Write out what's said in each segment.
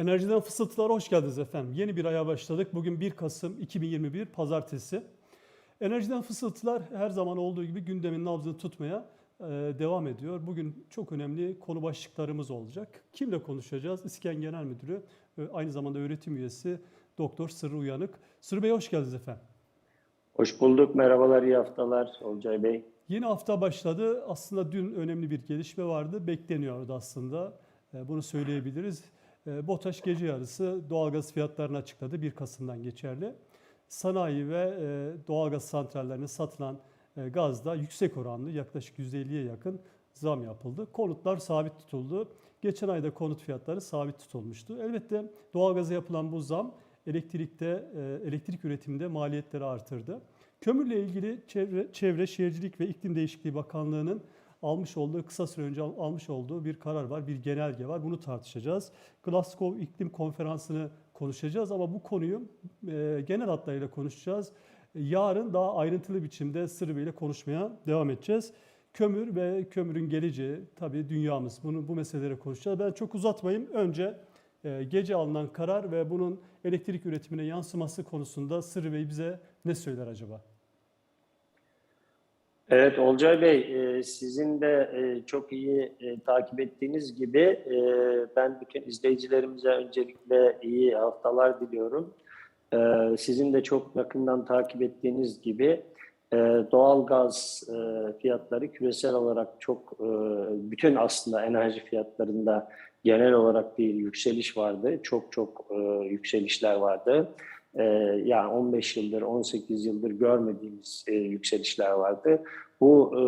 Enerjiden Fısıltılar hoş geldiniz efendim. Yeni bir aya başladık. Bugün 1 Kasım 2021 Pazartesi. Enerjiden Fısıltılar her zaman olduğu gibi gündemin nabzını tutmaya e, devam ediyor. Bugün çok önemli konu başlıklarımız olacak. Kimle konuşacağız? İSKEN Genel Müdürü, e, aynı zamanda öğretim üyesi Doktor Sırrı Uyanık. Sırrı Bey hoş geldiniz efendim. Hoş bulduk. Merhabalar, iyi haftalar Olcay Bey. Yeni hafta başladı. Aslında dün önemli bir gelişme vardı. Bekleniyordu aslında. E, Bunu söyleyebiliriz. E, BOTAŞ gece yarısı doğalgaz fiyatlarını açıkladı. 1 Kasım'dan geçerli. Sanayi ve e, doğalgaz santrallerine satılan e, gazda yüksek oranlı yaklaşık %50'ye yakın zam yapıldı. Konutlar sabit tutuldu. Geçen ayda konut fiyatları sabit tutulmuştu. Elbette doğalgaza yapılan bu zam elektrikte e, elektrik üretiminde maliyetleri artırdı. Kömürle ilgili Çevre, Çevre Şehircilik ve İklim Değişikliği Bakanlığı'nın almış olduğu, kısa süre önce al- almış olduğu bir karar var, bir genelge var. Bunu tartışacağız. Glasgow İklim Konferansı'nı konuşacağız ama bu konuyu e, genel hatlarıyla konuşacağız. Yarın daha ayrıntılı biçimde Sırrı Bey ile konuşmaya devam edeceğiz. Kömür ve kömürün geleceği, tabii dünyamız. Bunu bu meseleleri konuşacağız. Ben çok uzatmayayım. Önce e, gece alınan karar ve bunun elektrik üretimine yansıması konusunda Sırrı bize ne söyler acaba? Evet Olcay Bey, e, sizin de e, çok iyi e, takip ettiğiniz gibi ben bütün izleyicilerimize öncelikle iyi haftalar diliyorum. Sizin de çok yakından takip ettiğiniz gibi doğalgaz e, fiyatları küresel olarak çok, bütün aslında enerji fiyatlarında genel olarak bir yükseliş vardı. Çok çok yükselişler vardı. E, Yani 15 yıldır, 18 yıldır görmediğimiz e, yükselişler vardı. Bu e,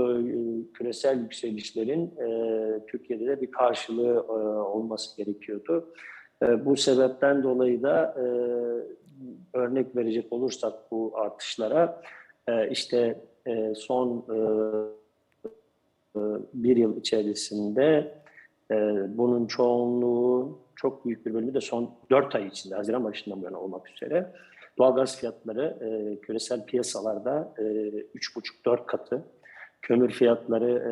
küresel yükselişlerin e, Türkiye'de de bir karşılığı e, olması gerekiyordu. E, bu sebepten dolayı da e, örnek verecek olursak bu artışlara e, işte e, son e, e, bir yıl içerisinde e, bunun çoğunluğu çok büyük bir bölümü de son 4 ay içinde Haziran başından bu yana olmak üzere doğalgaz fiyatları e, küresel piyasalarda e, 3,5-4 katı kömür fiyatları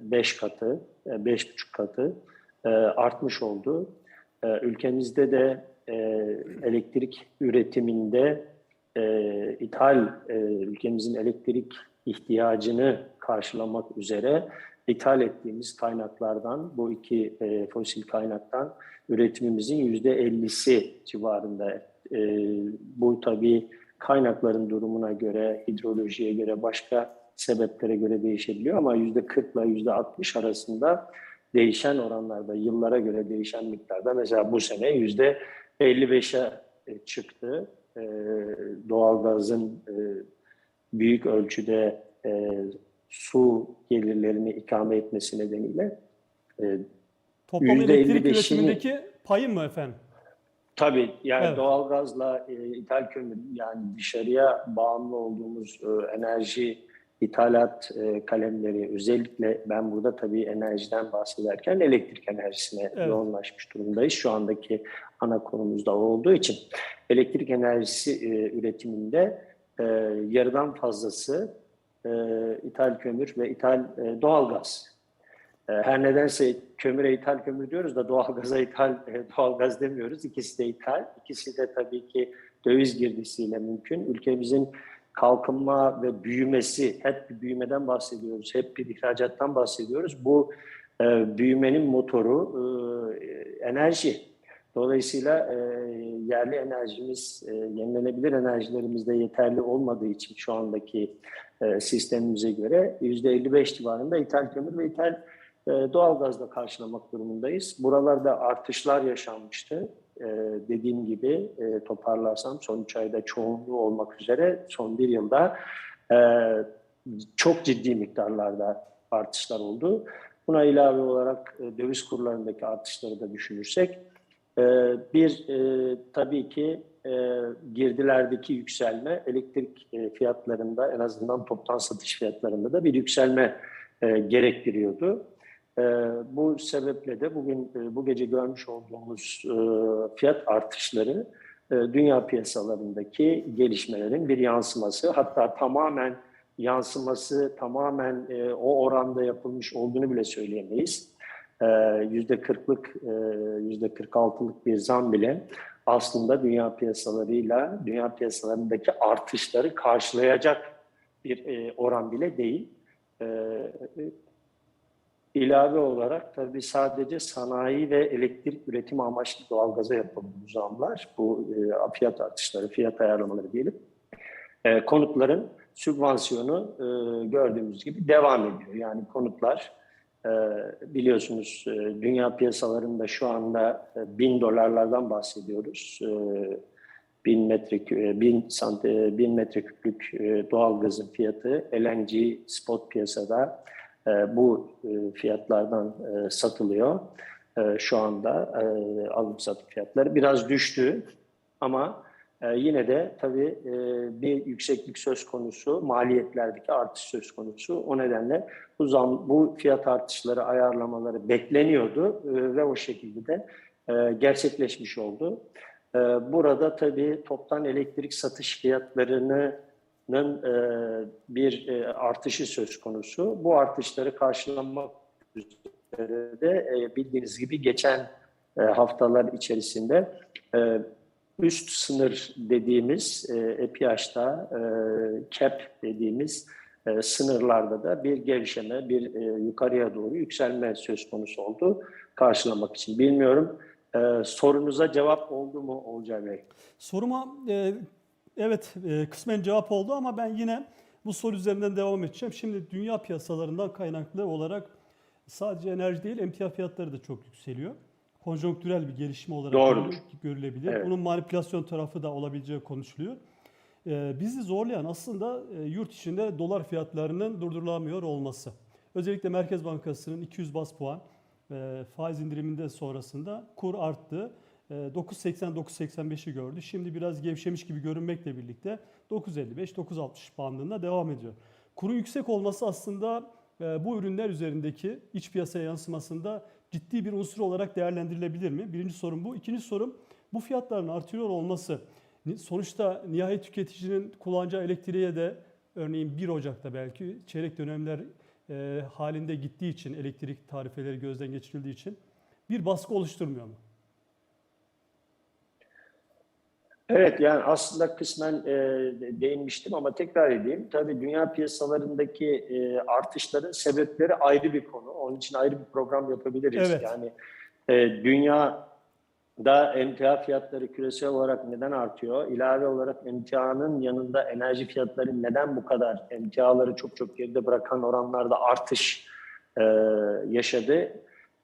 5 katı, 5,5 katı e, artmış oldu. E, Ülkemizde de e, elektrik üretiminde e, ithal, e, ülkemizin elektrik ihtiyacını karşılamak üzere ithal ettiğimiz kaynaklardan, bu iki e, fosil kaynaktan üretimimizin yüzde 50'si civarında. E, bu tabii kaynakların durumuna göre, hidrolojiye göre, başka sebeplere göre değişebiliyor ama yüzde 40 ile yüzde 60 arasında değişen oranlarda, yıllara göre değişen miktarda mesela bu sene yüzde 55'e çıktı. E, doğalgazın e, büyük ölçüde e, su gelirlerini ikame etmesi nedeniyle e, Toplam elektrik 55'ini üretimindeki payı mı efendim? Tabii yani Evet. doğalgazla e, ithal kömür yani dışarıya bağımlı olduğumuz e, enerji ithalat e, kalemleri özellikle ben burada tabii enerjiden bahsederken elektrik enerjisine Evet. yoğunlaşmış durumdayız. Şu andaki ana konumuz da olduğu için elektrik enerjisi e, üretiminde e, yarıdan fazlası e, ithal kömür ve ithal e, doğalgaz. E, Her nedense kömüre ithal kömür diyoruz da doğalgaza ithal e, doğalgaz demiyoruz. İkisi de ithal. İkisi de tabii ki döviz girdisiyle mümkün. Ülkemizin kalkınma ve büyümesi, hep bir büyümeden bahsediyoruz, hep bir ihracattan bahsediyoruz. Bu e, büyümenin motoru e, enerji. Dolayısıyla e, yerli enerjimiz, e, yenilenebilir enerjilerimiz de yeterli olmadığı için şu andaki e, sistemimize göre %55 civarında ithal kömür ve ithal e, doğalgazla karşılamak durumundayız. Buralarda artışlar yaşanmıştı. E, dediğim gibi e, toparlarsam son 3 ayda çoğunluğu olmak üzere son bir yılda e, çok ciddi miktarlarda artışlar oldu. Buna ilave olarak döviz kurlarındaki artışları da düşünürsek bir e, tabii ki e, girdilerdeki yükselme elektrik e, fiyatlarında en azından toptan satış fiyatlarında da bir yükselme gerektiriyordu. Bu sebeple de bugün bu gece görmüş olduğumuz fiyat artışları dünya piyasalarındaki gelişmelerin bir yansıması. Hatta tamamen yansıması tamamen o oranda yapılmış olduğunu bile söyleyemeyiz. Yüzde kırklık, yüzde 46'lık bir zam bile aslında dünya piyasalarıyla, dünya piyasalarındaki artışları karşılayacak bir e, oran bile değil. E, ilave olarak tabii sadece sanayi ve elektrik üretimi amaçlı doğalgaza yapılan bu zamlar, bu e, fiyat artışları, fiyat ayarlamaları diyelim, e, konutların sübvansiyonu e, gördüğümüz gibi devam ediyor. Yani konutlar e, biliyorsunuz e, dünya piyasalarında şu anda e, bin dolarlardan bahsediyoruz. E, bin metre e, bin sant bin metreküplük e, doğalgazın fiyatı LNG spot piyasada bu fiyatlardan satılıyor. Şu anda alım satım fiyatları biraz düştü ama e, yine de tabii e, bir yükseklik söz konusu, maliyetlerdeki artış söz konusu. O nedenle bu zam, bu fiyat artışları, ayarlamaları bekleniyordu e, ve o şekilde de e, gerçekleşmiş oldu. Burada tabii toptan elektrik satış fiyatlarının e, bir artışı söz konusu. Bu artışları karşılamak üzere de bildiğiniz gibi geçen haftalar içerisinde üst sınır dediğimiz e, EPH'da e, cap dediğimiz e, sınırlarda da bir gevşeme, bir e, yukarıya doğru yükselme söz konusu oldu karşılamak için. Bilmiyorum e, sorunuza cevap oldu mu Olcay Bey? Soruma e, evet e, kısmen cevap oldu ama ben yine bu soru üzerinden devam edeceğim. Şimdi dünya piyasalarından kaynaklı olarak sadece enerji değil emtia fiyatları da çok yükseliyor. Konjonktürel bir gelişme olarak Doğrudur. görülebilir. Evet. Bunun manipülasyon tarafı da olabileceği konuşuluyor. E, bizi zorlayan aslında e, yurt içinde dolar fiyatlarının durdurulamıyor olması. Özellikle Merkez Bankası'nın 200 bas puan e, faiz indiriminde sonrasında kur arttı. E, 9.80-9.85'i gördü. Şimdi biraz gevşemiş gibi görünmekle birlikte 9.55-9.60 bandında devam ediyor. Kurun yüksek olması aslında e, bu ürünler üzerindeki iç piyasaya yansımasında ciddi bir unsur olarak değerlendirilebilir mi? Birinci sorum bu. İkinci sorum bu fiyatların artıyor olması sonuçta nihai tüketicinin kullanacağı elektriğe de örneğin 1 Ocak'ta belki çeyrek dönemler e, halinde gittiği için elektrik tarifeleri gözden geçirildiği için bir baskı oluşturmuyor mu? Evet yani aslında kısmen e, değinmiştim ama tekrar edeyim. Tabii dünya piyasalarındaki e, artışların sebepleri ayrı bir konu. Onun için ayrı bir program yapabiliriz. Evet. Yani e, dünyada emtia fiyatları küresel olarak neden artıyor? İlave olarak emtianın yanında enerji fiyatları neden bu kadar emtiaları çok çok geride bırakan oranlarda artış e, yaşadı?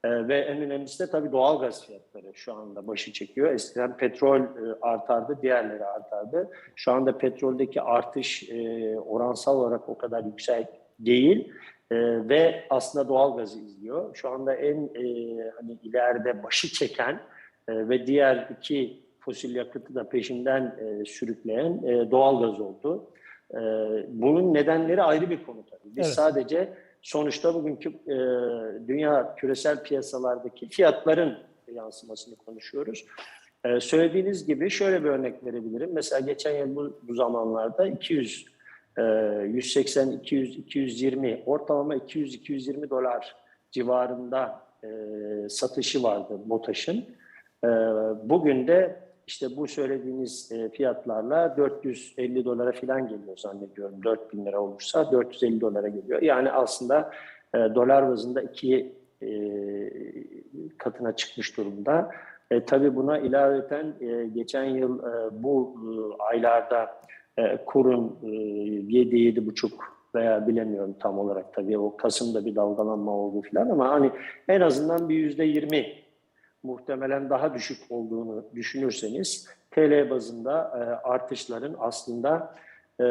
Ee, ve en önemlisi de tabii doğal gaz fiyatları şu anda başı çekiyor. Eskiden petrol e, artardı, diğerleri artardı. Şu anda petroldeki artış e, oransal olarak o kadar yüksek değil E, ve aslında doğal gazı izliyor. Şu anda en e, hani ileride başı çeken e, ve diğer iki fosil yakıtı da peşinden e, sürükleyen e, doğal gaz oldu. E, bunun nedenleri ayrı bir konu tabii. Biz Evet. sadece sonuçta bugünkü e, dünya küresel piyasalardaki fiyatların yansımasını konuşuyoruz. E, söylediğiniz gibi şöyle bir örnek verebilirim. Mesela geçen yıl bu, bu zamanlarda 200, e, 180, 200, 220, ortalama 200-220 dolar civarında e, satışı vardı BOTAŞ'ın. E, bugün de işte bu söylediğiniz e, fiyatlarla 450 dolara falan geliyor zannediyorum. 4000 lira olursa 450 dolara geliyor. Yani aslında e, dolar bazında iki e, katına çıkmış durumda. E, tabii buna ilaveten e, geçen yıl e, bu e, aylarda e, kurun e, 7-7,5 veya bilemiyorum tam olarak tabii o Kasım'da bir dalgalanma oldu falan ama hani en azından bir yüzde 20 muhtemelen daha düşük olduğunu düşünürseniz TL bazında e, artışların aslında e,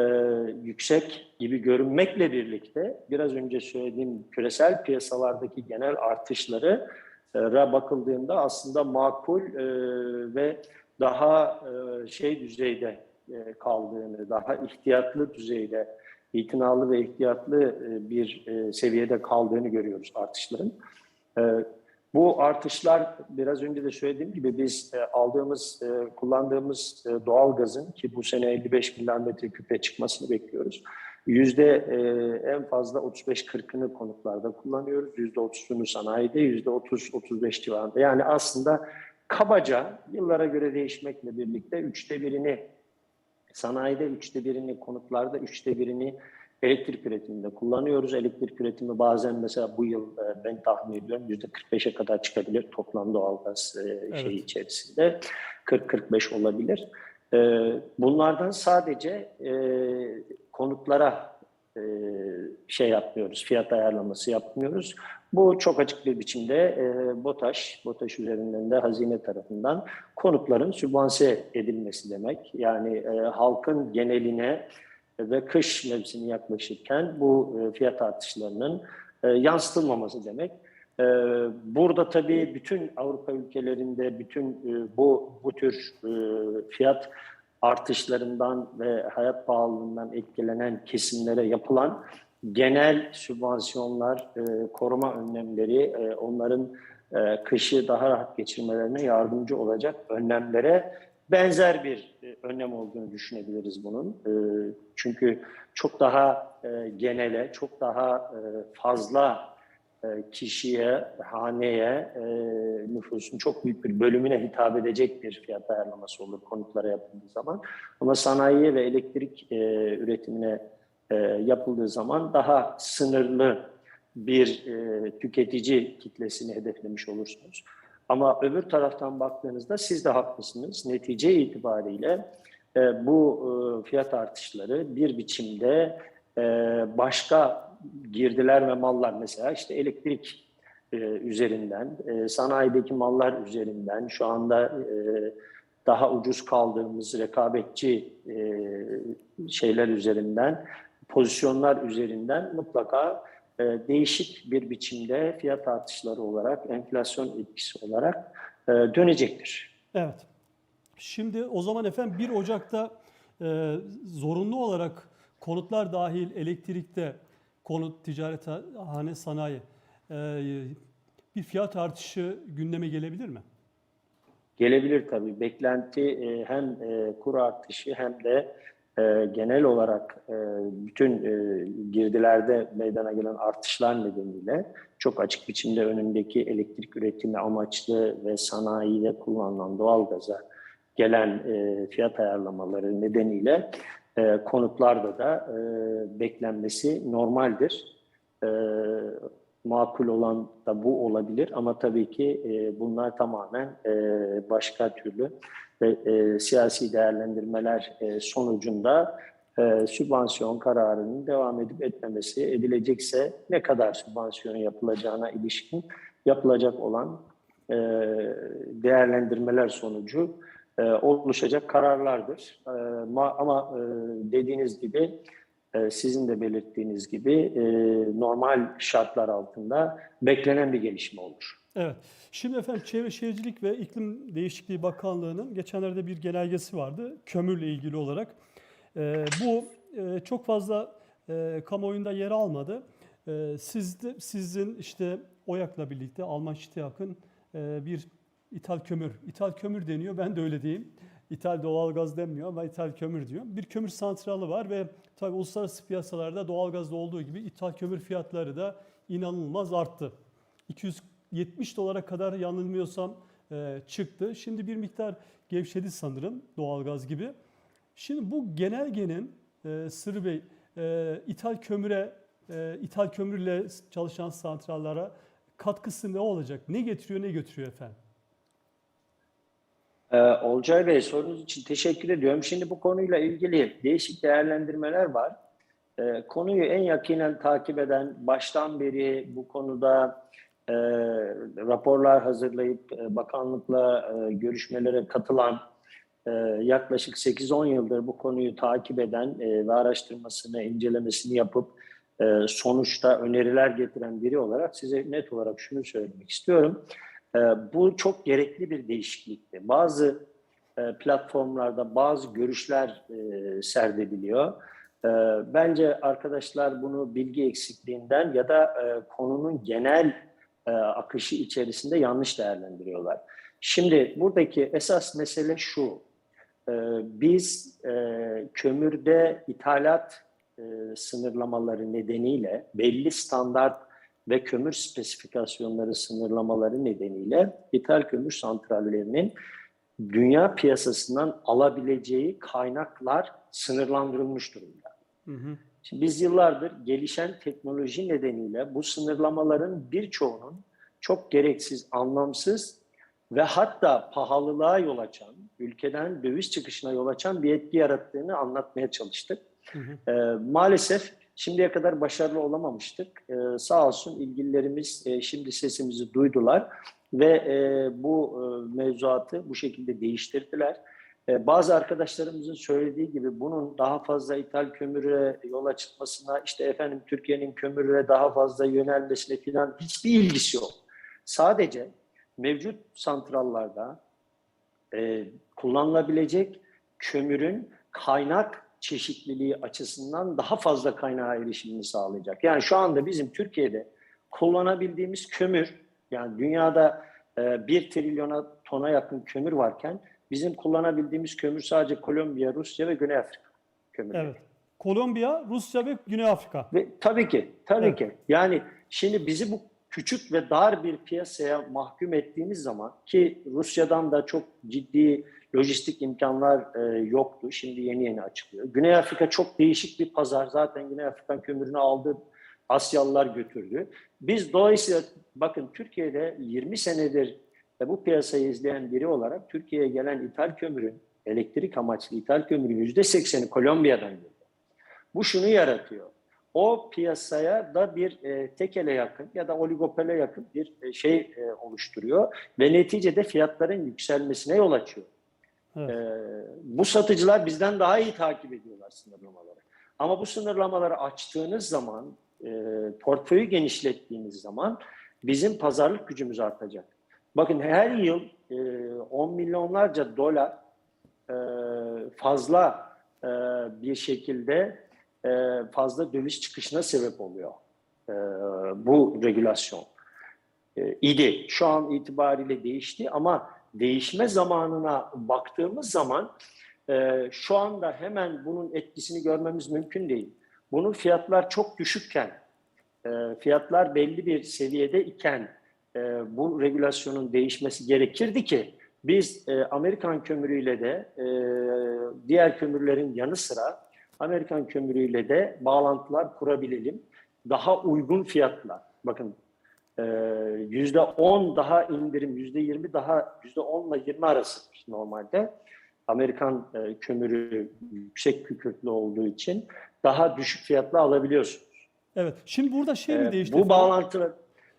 yüksek gibi görünmekle birlikte biraz önce söylediğim küresel piyasalardaki genel artışları e, ra bakıldığında aslında makul e, ve daha e, şey düzeyde e, kaldığını, daha ihtiyatlı düzeyde, itinalı ve ihtiyatlı e, bir e, seviyede kaldığını görüyoruz artışların. E, bu artışlar biraz önce de söylediğim gibi biz e, aldığımız, e, kullandığımız e, doğal gazın ki bu sene 55 milyar metreküpe çıkmasını bekliyoruz. Yüzde e, en fazla 35-40'ını konutlarda kullanıyoruz. Yüzde 30'unu sanayide, yüzde 30-35 civarında. Yani aslında kabaca yıllara göre değişmekle birlikte üçte birini sanayide, üçte birini konutlarda, üçte birini elektrik üretiminde kullanıyoruz. Elektrik üretimi bazen mesela bu yıl e, ben tahmin ediyorum yüzde 45'e kadar çıkabilir toplam doğalgaz e, Evet. şeyi içerisinde. 40-45 olabilir. E, Bunlardan sadece konutlara şey yapmıyoruz, fiyat ayarlaması yapmıyoruz. Bu çok açık bir biçimde e, BOTAŞ, BOTAŞ üzerinden de hazine tarafından konutların sübvanse edilmesi demek. Yani e, halkın geneline ve kış mevsimi yaklaşırken bu e, fiyat artışlarının e, yansıtılmaması demek. E, Burada tabii bütün Avrupa ülkelerinde bütün bu bu tür fiyat artışlarından ve hayat pahalılığından etkilenen kesimlere yapılan genel sübvansiyonlar, koruma önlemleri, onların kışı daha rahat geçirmelerine yardımcı olacak önlemlere benzer bir önlem olduğunu düşünebiliriz bunun. E, çünkü çok daha e, genele, çok daha e, fazla e, kişiye, haneye, e, nüfusun çok büyük bir bölümüne hitap edecek bir fiyat ayarlaması olur konutlara yapıldığı zaman. Ama sanayiye ve elektrik e, üretimine e, yapıldığı zaman daha sınırlı bir e, tüketici kitlesini hedeflemiş olursunuz. Ama öbür taraftan baktığınızda siz de haklısınız. Netice itibariyle e, bu e, fiyat artışları bir biçimde e, başka girdiler ve mallar mesela işte elektrik e, üzerinden, e, sanayideki mallar üzerinden şu anda e, daha ucuz kaldığımız rekabetçi e, şeyler üzerinden, pozisyonlar üzerinden mutlaka e, değişik bir biçimde fiyat artışları olarak, enflasyon etkisi olarak e, dönecektir. Evet. Şimdi o zaman efendim 1 Ocak'ta e, zorunlu olarak konutlar dahil elektrikte konut, ticarethane, sanayi e, bir fiyat artışı gündeme gelebilir mi? Gelebilir tabii. Beklenti e, hem e, kur artışı hem de e, genel olarak e, bütün e, girdilerde meydana gelen artışlar nedeniyle çok açık biçimde önündeki elektrik üretimi amaçlı ve sanayide kullanılan doğalgaza gelen e, fiyat ayarlamaları nedeniyle e, konutlarda da e, beklenmesi normaldir. E, makul olan da bu olabilir ama tabii ki e, bunlar tamamen e, başka türlü ve e, siyasi değerlendirmeler e, sonucunda e, sübvansiyon kararının devam edip etmemesi edilecekse ne kadar sübvansiyon yapılacağına ilişkin yapılacak olan e, değerlendirmeler sonucu e, oluşacak kararlardır. E, ma, ama e, dediğiniz gibi e, sizin de belirttiğiniz gibi e, normal şartlar altında beklenen bir gelişme olur. Evet. Şimdi efendim Çevre Şehircilik ve İklim Değişikliği Bakanlığı'nın geçenlerde bir genelgesi vardı kömürle ilgili olarak. Ee, bu e, çok fazla e, kamuoyunda yer almadı. E, siz de, sizin işte OYAK'la birlikte Alman Şitiyak'ın e, bir ithal kömür, ithal kömür deniyor ben de öyle diyeyim. İthal doğalgaz denmiyor ama ithal kömür diyor. Bir kömür santralı var ve tabii uluslararası piyasalarda doğalgazda olduğu gibi ithal kömür fiyatları da inanılmaz arttı. 270 dolara kadar yanılmıyorsam e, çıktı. Şimdi bir miktar gevşedi sanırım doğalgaz gibi. Şimdi bu genelgenin e, Sırrı Bey e, ithal kömüre, e, ithal kömürle çalışan santrallara katkısı ne olacak? Ne getiriyor, ne götürüyor efendim? Ee, Olcay Bey sorunuz için teşekkür ediyorum. Şimdi bu konuyla ilgili değişik değerlendirmeler var. Ee, konuyu en yakinen takip eden, baştan beri bu konuda e, raporlar hazırlayıp e, bakanlıkla e, görüşmelere katılan, e, yaklaşık 8-10 yıldır bu konuyu takip eden e, ve araştırmasını, incelemesini yapıp e, sonuçta öneriler getiren biri olarak size net olarak şunu söylemek istiyorum. E, bu çok gerekli bir değişiklikti. Bazı e, platformlarda bazı görüşler e, serdediliyor. E, bence arkadaşlar bunu bilgi eksikliğinden ya da e, konunun genel e, akışı içerisinde yanlış değerlendiriyorlar. Şimdi buradaki esas mesele şu. E, biz e, kömürde ithalat sınırlamaları nedeniyle belli standart ve kömür spesifikasyonları sınırlamaları nedeniyle ithal kömür santrallerinin dünya piyasasından alabileceği kaynaklar sınırlandırılmış durumda. Hı hı. Şimdi biz yıllardır gelişen teknoloji nedeniyle bu sınırlamaların birçoğunun çok gereksiz, anlamsız ve hatta pahalılığa yol açan, ülkeden döviz çıkışına yol açan bir etki yarattığını anlatmaya çalıştık. Hı hı. Ee, maalesef şimdiye kadar başarılı olamamıştık. Ee, sağ olsun ilgililerimiz e, şimdi sesimizi duydular ve e, bu e, mevzuatı bu şekilde değiştirdiler. E, bazı arkadaşlarımızın söylediği gibi bunun daha fazla ithal kömüre yol açılmasına, işte efendim Türkiye'nin kömüre daha fazla yönelmesine falan hiçbir ilgisi yok. Sadece mevcut santrallarda e, kullanılabilecek kömürün kaynak çeşitliliği açısından daha fazla kaynağa erişimini sağlayacak. Yani şu anda bizim Türkiye'de kullanabildiğimiz kömür, yani dünyada e, 1 trilyona tona yakın kömür varken bizim kullanabildiğimiz kömür sadece Kolombiya, Rusya ve Güney Afrika kömürleri. Evet. Kolombiya, Rusya ve Güney Afrika. Ve tabii ki, tabii Evet. ki. Yani şimdi bizi bu küçük ve dar bir piyasaya mahkum ettiğimiz zaman ki Rusya'dan da çok ciddi lojistik imkanlar e, yoktu. Şimdi yeni yeni açılıyor. Güney Afrika çok değişik bir pazar. Zaten Güney Afrika kömürünü aldı. Asyalılar götürdü. Biz dolayısıyla bakın Türkiye'de 20 senedir e, bu piyasayı izleyen biri olarak Türkiye'ye gelen ithal kömürün, elektrik amaçlı ithal kömürün %80'i Kolombiya'dan geliyor. Bu şunu yaratıyor. O piyasaya da bir e, tekele yakın ya da oligopole yakın bir e, şey e, oluşturuyor ve neticede fiyatların yükselmesine yol açıyor. Evet. E, bu satıcılar bizden daha iyi takip ediyorlar sınırlamaları. Ama bu sınırlamaları açtığınız zaman, e, portföyü genişlettiğiniz zaman bizim pazarlık gücümüz artacak. Bakın her yıl e, 10 milyonlarca dolar e, fazla e, bir şekilde e, fazla döviz çıkışına sebep oluyor e, bu regülasyon. E, idi. Şu an itibariyle değişti ama değişme zamanına baktığımız zaman e, şu anda hemen bunun etkisini görmemiz mümkün değil. Bunun fiyatlar çok düşükken, e, fiyatlar belli bir seviyede iken e, bu regülasyonun değişmesi gerekirdi ki biz e, Amerikan kömürüyle de e, diğer kömürlerin yanı sıra Amerikan kömürüyle de bağlantılar kurabilelim. Daha uygun fiyatla. Bakın e, yüzde on daha indirim, yüzde yirmi daha yüzde onla yirmi arasıdır normalde. Amerikan e, kömürü yüksek kükürtlü olduğu için daha düşük fiyatla alabiliyorsunuz. Evet. Şimdi burada şey mi değişti? bu efendim? bağlantılar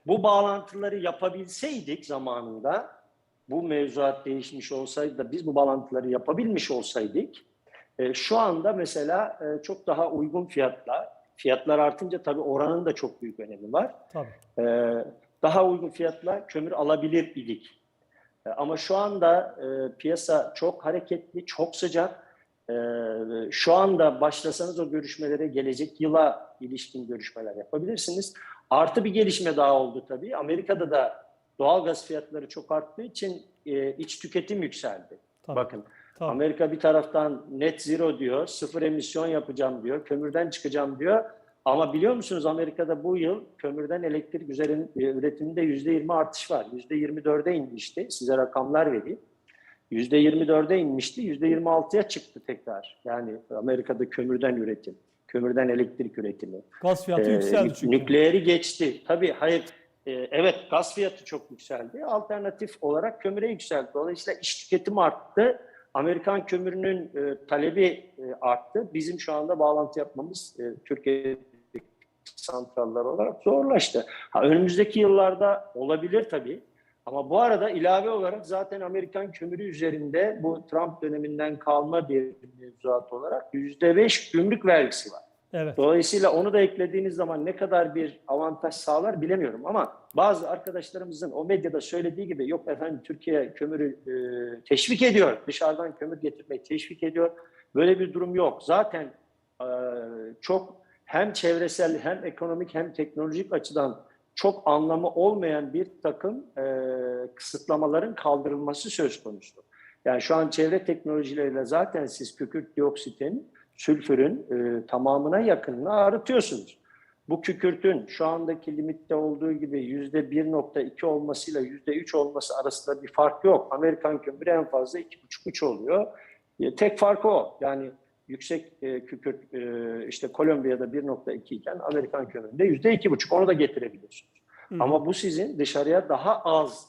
bu bağlantıları yapabilseydik zamanında bu mevzuat değişmiş olsaydı da biz bu bağlantıları yapabilmiş olsaydık e, şu anda mesela e, çok daha uygun fiyatlar fiyatlar artınca tabii oranın da çok büyük önemi var. Tabii. E, daha uygun fiyatla kömür alabilir idik. E, ama şu anda e, piyasa çok hareketli, çok sıcak. E, şu anda başlasanız o görüşmelere gelecek yıla ilişkin görüşmeler yapabilirsiniz. Artı bir gelişme daha oldu tabii. Amerika'da da doğal gaz fiyatları çok arttığı için e, iç tüketim yükseldi. Tabii. Bakın Tabii. Amerika bir taraftan net zero diyor, sıfır emisyon yapacağım diyor, kömürden çıkacağım diyor. Ama biliyor musunuz Amerika'da bu yıl kömürden elektrik üzerin, e, üretiminde yüzde yirmi artış var. Yüzde yirmi dörde inmişti. Size rakamlar vereyim. Yüzde yirmi dörde inmişti. Yüzde yirmi altıya çıktı tekrar. Yani Amerika'da kömürden üretim, kömürden elektrik üretimi. Gaz fiyatı Ee, yükseldi çünkü. Nükleeri geçti. Tabii hayır. e, evet gaz fiyatı çok yükseldi. Alternatif olarak kömüre yükseldi. Dolayısıyla iş tüketimi arttı. Amerikan kömürünün e, talebi e, arttı. Bizim şu anda bağlantı yapmamız e, Türkiye'deki santrallar olarak zorlaştı. Ha, önümüzdeki yıllarda olabilir tabii. Ama bu arada ilave olarak zaten Amerikan kömürü üzerinde bu Trump döneminden kalma bir mevzuat olarak %5 gümrük vergisi var. Evet. Dolayısıyla onu da eklediğiniz zaman ne kadar bir avantaj sağlar bilemiyorum ama bazı arkadaşlarımızın o medyada söylediği gibi yok efendim Türkiye kömürü e, teşvik ediyor. Dışarıdan kömür getirmeyi teşvik ediyor. Böyle bir durum yok. Zaten e, çok hem çevresel hem ekonomik hem teknolojik açıdan çok anlamı olmayan bir takım e, kısıtlamaların kaldırılması söz konusu. Yani şu an çevre teknolojileriyle zaten siz kükürt dioksitin sülfürün e, tamamına yakınını arıtıyorsunuz. Bu kükürtün şu andaki limitte olduğu gibi yüzde 1.2 olmasıyla yüzde 3 olması arasında bir fark yok. Amerikan kömürü en fazla 2.5-3 oluyor. E, tek farkı o. Yani yüksek e, kükürt e, işte Kolombiya'da 1.2 iken Amerikan kömüründe yüzde 2.5 onu da getirebiliyorsunuz. Hı. Ama bu sizin dışarıya daha az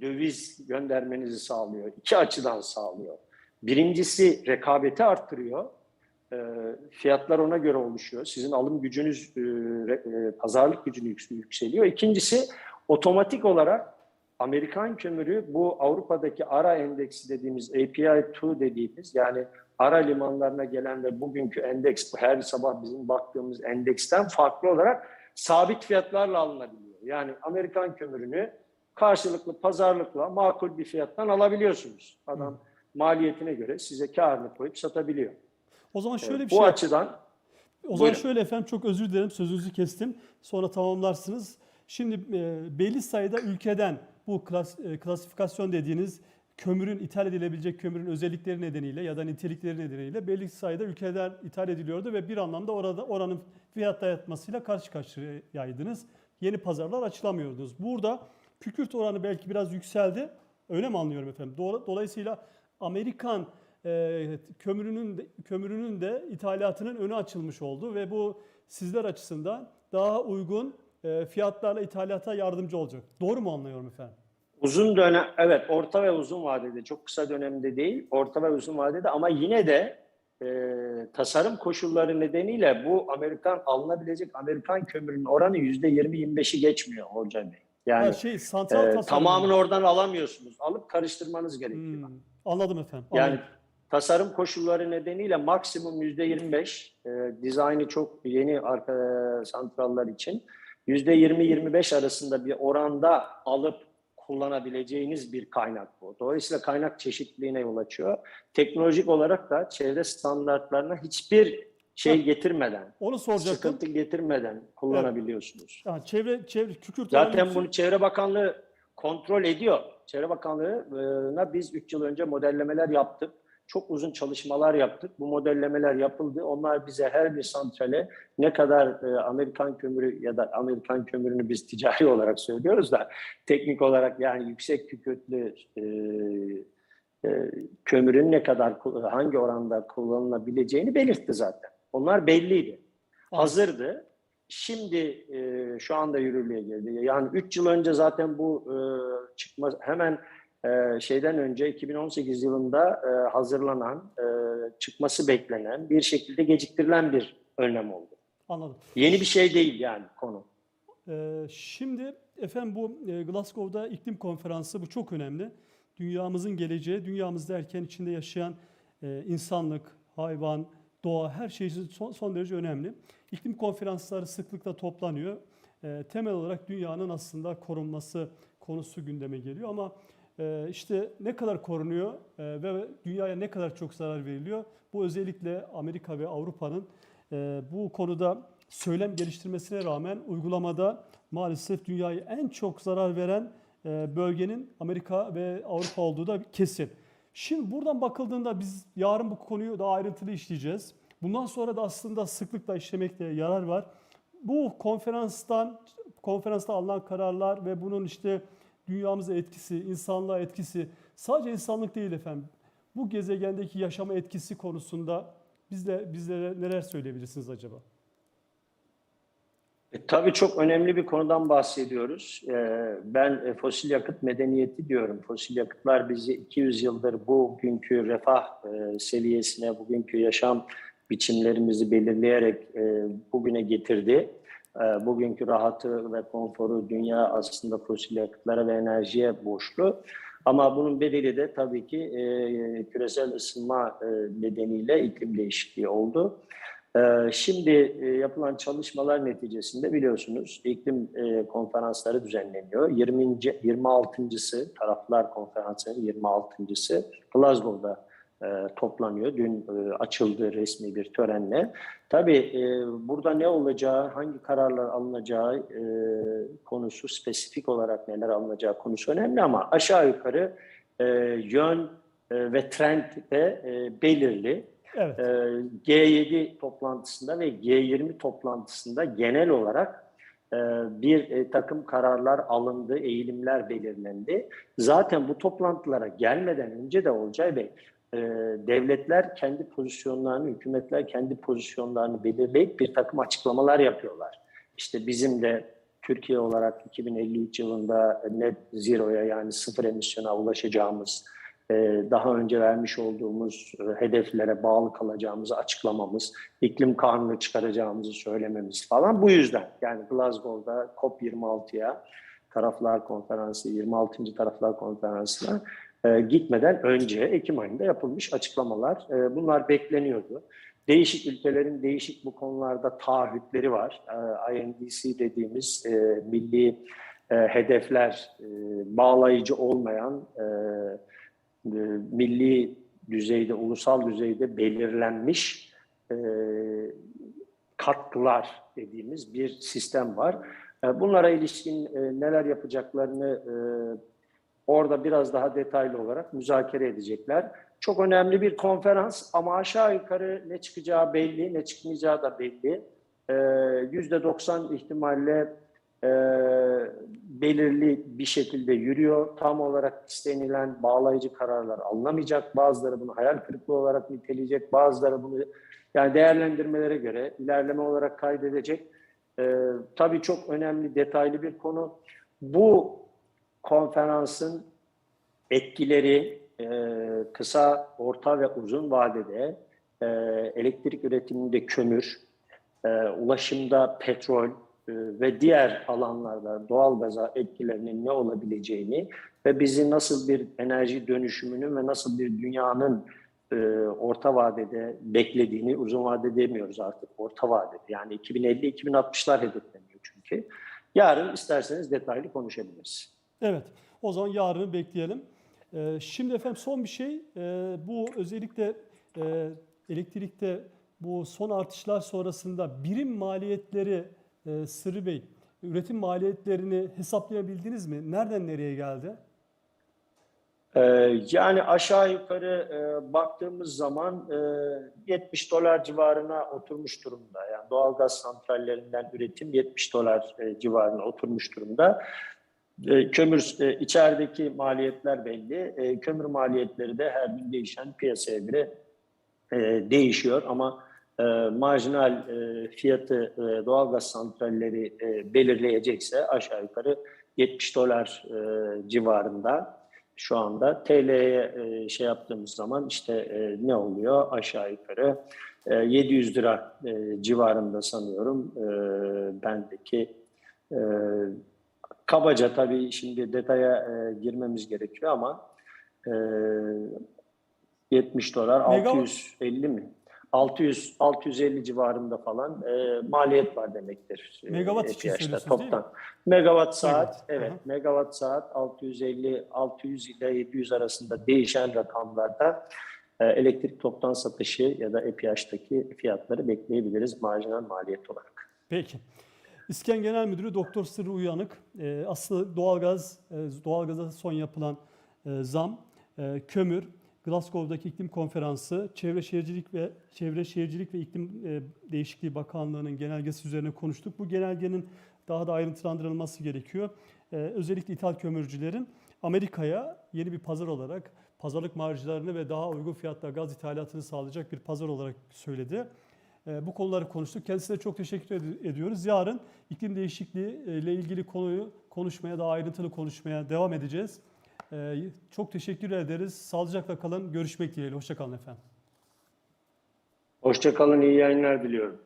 döviz göndermenizi sağlıyor. İki açıdan sağlıyor. Birincisi rekabeti arttırıyor. E, fiyatlar ona göre oluşuyor. Sizin alım gücünüz, e, e, pazarlık gücünü yüks- yükseliyor. İkincisi otomatik olarak Amerikan kömürü bu Avrupa'daki ARA endeksi dediğimiz API2 dediğimiz yani ara limanlarına gelen ve bugünkü endeks her sabah bizim baktığımız endeksten farklı olarak sabit fiyatlarla alınabiliyor. Yani Amerikan kömürünü karşılıklı pazarlıkla makul bir fiyattan alabiliyorsunuz. Adam maliyetine göre size karını koyup satabiliyor. O zaman şöyle bir Bu şey açıdan O zaman Buyurun. şöyle efendim çok özür dilerim sözünüzü kestim. Sonra tamamlarsınız. Şimdi e, belli sayıda ülkeden bu klas, e, klasifikasyon dediğiniz kömürün ithal edilebilecek kömürün özellikleri nedeniyle ya da nitelikleri nedeniyle belli sayıda ülkeden ithal ediliyordu ve bir anlamda orada oranın fiyat dayatmasıyla karşı karşıyaydınız. Yeni pazarlar açılamıyordunuz. Burada kükürt oranı belki biraz yükseldi. Öyle mi anlıyorum efendim? Dola- Dolayısıyla Amerikan e, kömürünün de, kömürünün de ithalatının önü açılmış oldu ve bu sizler açısından daha uygun e, fiyatlarla ithalata yardımcı olacak. Doğru mu anlıyorum efendim? Uzun dönem, evet orta ve uzun vadede, çok kısa dönemde değil, orta ve uzun vadede ama yine de e, tasarım koşulları nedeniyle bu Amerikan alınabilecek Amerikan kömürünün oranı yüzde 20-25'i geçmiyor Olcay Bey. Yani Her şey santral e, tamamını oradan alamıyorsunuz. Alıp karıştırmanız gerekiyor. Hmm, anladım efendim. Yani anladım. tasarım koşulları nedeniyle maksimum yüzde 25, e, dizaynı çok yeni arka e, santrallar için yüzde 20-25 arasında bir oranda alıp kullanabileceğiniz bir kaynak bu. Dolayısıyla kaynak çeşitliliğine yol açıyor. Teknolojik olarak da çevre standartlarına hiçbir şey getirmeden, Onu soracaktım. sıkıntı getirmeden kullanabiliyorsunuz. Yani çevre çevre kükürt Zaten bunu Çevre Bakanlığı kontrol ediyor. Çevre Bakanlığı'na biz 3 yıl önce modellemeler yaptık. Çok uzun çalışmalar yaptık. Bu modellemeler yapıldı. Onlar bize her bir santrale ne kadar e, Amerikan kömürü ya da Amerikan kömürünü biz ticari olarak söylüyoruz da teknik olarak yani yüksek kükürtlü e, e, kömürün ne kadar hangi oranda kullanılabileceğini belirtti zaten. Onlar belliydi. Hazırdı. Şimdi e, şu anda yürürlüğe girdi. Yani 3 yıl önce zaten bu e, çıkma hemen e, şeyden önce 2018 yılında e, hazırlanan, e, çıkması beklenen, bir şekilde geciktirilen bir önlem oldu. Anladım. Yeni bir şey değil yani konu. Ee, şimdi efendim bu e, Glasgow'da iklim konferansı bu çok önemli. Dünyamızın geleceği, dünyamız derken içinde yaşayan e, insanlık, hayvan, doğa her şey için son, son derece önemli. İklim konferansları sıklıkla toplanıyor. E, temel olarak dünyanın aslında korunması konusu gündeme geliyor ama e, işte ne kadar korunuyor e, ve dünyaya ne kadar çok zarar veriliyor bu özellikle Amerika ve Avrupa'nın e, bu konuda söylem geliştirmesine rağmen uygulamada maalesef dünyayı en çok zarar veren e, bölgenin Amerika ve Avrupa olduğu da kesin. Şimdi buradan bakıldığında biz yarın bu konuyu daha ayrıntılı işleyeceğiz. Bundan sonra da aslında sıklıkla işlemekte yarar var. Bu konferanstan konferansta alınan kararlar ve bunun işte dünyamıza etkisi, insanlığa etkisi sadece insanlık değil efendim. Bu gezegendeki yaşama etkisi konusunda bizle bizlere neler söyleyebilirsiniz acaba? E, tabii çok önemli bir konudan bahsediyoruz. E, ben e, fosil yakıt medeniyeti diyorum. Fosil yakıtlar bizi 200 yıldır bugünkü refah seviyesine, bugünkü yaşam biçimlerimizi belirleyerek bugüne getirdi. Bugünkü rahatı ve konforu dünya aslında fosil yakıtlara ve enerjiye borçlu. Ama bunun bedeli de tabii ki küresel ısınma nedeniyle iklim değişikliği oldu. Ee, Şimdi e, yapılan çalışmalar neticesinde biliyorsunuz iklim e, konferansları düzenleniyor. 20. 26.sı Taraflar Konferansı'nın 26.sı Glasgow'da e, toplanıyor. Dün açıldı resmi bir törenle. Tabii burada ne olacağı, hangi kararlar alınacağı konusu, spesifik olarak neler alınacağı konusu önemli ama aşağı yukarı yön ve trend de belirli. Evet. Ee, G7 toplantısında ve G20 toplantısında genel olarak e, bir e, takım kararlar alındı, eğilimler belirlendi. Zaten bu toplantılara gelmeden önce de Olcay Bey, e, devletler kendi pozisyonlarını, hükümetler kendi pozisyonlarını belirleyip bir takım açıklamalar yapıyorlar. İşte bizim de Türkiye olarak 2053 yılında net zero'ya yani sıfır emisyona ulaşacağımız, daha önce vermiş olduğumuz e, hedeflere bağlı kalacağımızı açıklamamız, iklim kanunu çıkaracağımızı söylememiz falan bu yüzden. Yani Glasgow'da COP26'ya Taraflar Konferansı, 26. Taraflar Konferansı'na e, gitmeden önce Ekim ayında yapılmış açıklamalar. E, bunlar bekleniyordu. Değişik ülkelerin değişik bu konularda taahhütleri var. INDC dediğimiz milli hedefler, bağlayıcı olmayan e, milli düzeyde, ulusal düzeyde belirlenmiş e, dediğimiz bir sistem var. E, bunlara ilişkin e, neler yapacaklarını e, orada biraz daha detaylı olarak müzakere edecekler. Çok önemli bir konferans ama aşağı yukarı ne çıkacağı belli, ne çıkmayacağı da belli. E, %90 ihtimalle e, belirli bir şekilde yürüyor. Tam olarak istenilen bağlayıcı kararlar alınamayacak. Bazıları bunu hayal kırıklığı olarak niteleyecek. Bazıları bunu yani değerlendirmelere göre ilerleme olarak kaydedecek. E, tabii çok önemli, detaylı bir konu. Bu konferansın etkileri e, kısa, orta ve uzun vadede e, elektrik üretiminde kömür, e, ulaşımda petrol, ve diğer alanlarda doğal gaza etkilerinin ne olabileceğini ve bizi nasıl bir enerji dönüşümünün ve nasıl bir dünyanın e, orta vadede beklediğini, uzun vade demiyoruz artık, orta vadede. Yani 2050-2060'lar hedefleniyor çünkü. Yarın isterseniz detaylı konuşabiliriz. Evet. O zaman yarını bekleyelim. Ee, şimdi efendim son bir şey. Ee, bu özellikle elektrikte bu son artışlar sonrasında birim maliyetleri e, Sırrı Bey, üretim maliyetlerini hesaplayabildiniz mi? Nereden nereye geldi? Ee, yani aşağı yukarı e, baktığımız zaman e, 70 dolar civarına oturmuş durumda. Yani doğalgaz santrallerinden üretim 70 dolar e, civarına oturmuş durumda. E, kömür e, içerideki maliyetler belli. E, kömür maliyetleri de her gün değişen piyasaya göre e, değişiyor ama e, marjinal e, fiyatı e, doğalgaz santralleri e, belirleyecekse aşağı yukarı 70 dolar e, civarında şu anda. TL'ye e, şey yaptığımız zaman işte e, ne oluyor aşağı yukarı e, 700 lira e, civarında sanıyorum e, bendeki e, kabaca tabii şimdi detaya e, girmemiz gerekiyor ama e, 70 dolar Megawatt- 650 mi? 600 650 civarında falan e, maliyet var demektir. e, Megawatt için ihtiyaçta söylüyorsunuz değil mi? toptan. Megawatt saat evet hı hı. megawatt saat 650 600 ile 700 arasında değişen rakamlarda e, elektrik toptan satışı ya da EPH'taki fiyatları bekleyebiliriz marjinal maliyet olarak. Peki. İSKEN Genel Müdürü Doktor Sırrı Uyanık. E, aslında doğalgaz, e, doğalgaza son yapılan e, zam, e, kömür, Glasgow'daki iklim konferansı, Çevre Şehircilik ve Çevre Şehircilik ve İklim e, Değişikliği Bakanlığı'nın genelgesi üzerine konuştuk. Bu genelgenin daha da ayrıntılandırılması gerekiyor. E, özellikle ithal kömürcülerin Amerika'ya yeni bir pazar olarak pazarlık marjlarını ve daha uygun fiyatla gaz ithalatını sağlayacak bir pazar olarak söyledi. E, Bu konuları konuştuk. Kendisine çok teşekkür ed- ediyoruz. Yarın iklim değişikliği ile ilgili konuyu konuşmaya, daha ayrıntılı konuşmaya devam edeceğiz. E, Çok teşekkür ederiz. Sağlıcakla kalın. Görüşmek dileğiyle. Hoşçakalın efendim. Hoşçakalın iyi yayınlar diliyorum.